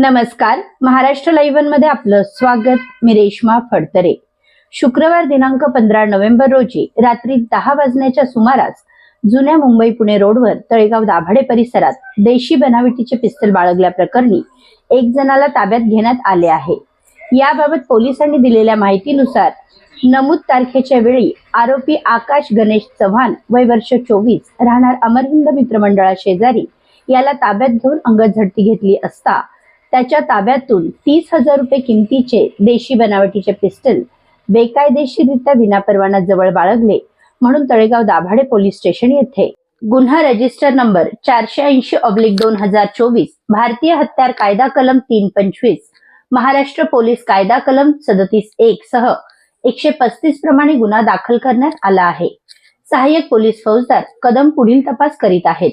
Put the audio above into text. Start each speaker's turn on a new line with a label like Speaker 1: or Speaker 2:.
Speaker 1: नमस्कार. महाराष्ट्र लाईव्हमध्ये आपलं स्वागत. मी रेश्मा फडतरे. शुक्रवार दिनांक पंधरा नोव्हेंबर रोजी रात्री दहा वाजण्याच्या सुमारास जुन्या मुंबई पुणे रोडवर तळेगाव दाभाडे परिसरात देशी बनावटीचे पिस्तल बाळगल्याप्रकरणी एक जणाला ताब्यात घेण्यात आले आहे. याबाबत पोलिसांनी दिलेल्या माहितीनुसार नमूद तारखेच्या वेळी आरोपी आकाश गणेश चव्हाण वय वर्ष चोवीस राहणार अमरहिंद मित्रमंडळा शेजारी याला ताब्यात घेऊन अंगत झडती घेतली असता त्याच्या ताब्यातून तीस हजार रुपये किमतीचे देशी बनावटीचे पिस्टल बेकायदेशीरित्या विनापरवाना जवळ बाळगले म्हणून तळेगाव दाभाडे पोलीस स्टेशन येथे. गुन्हा रजिस्टर नंबर चारशे ऐंशी ऑब्लिक दोन हजार चोवीस भारतीय हत्यार कायदा कलम तीन पंचवीस महाराष्ट्र पोलीस कायदा कलम सदतीस एक सह एकशे पस्तीस प्रमाणे गुन्हा दाखल करण्यात आला आहे. सहाय्यक पोलीस फौजदार कदम पुढील तपास करीत आहेत.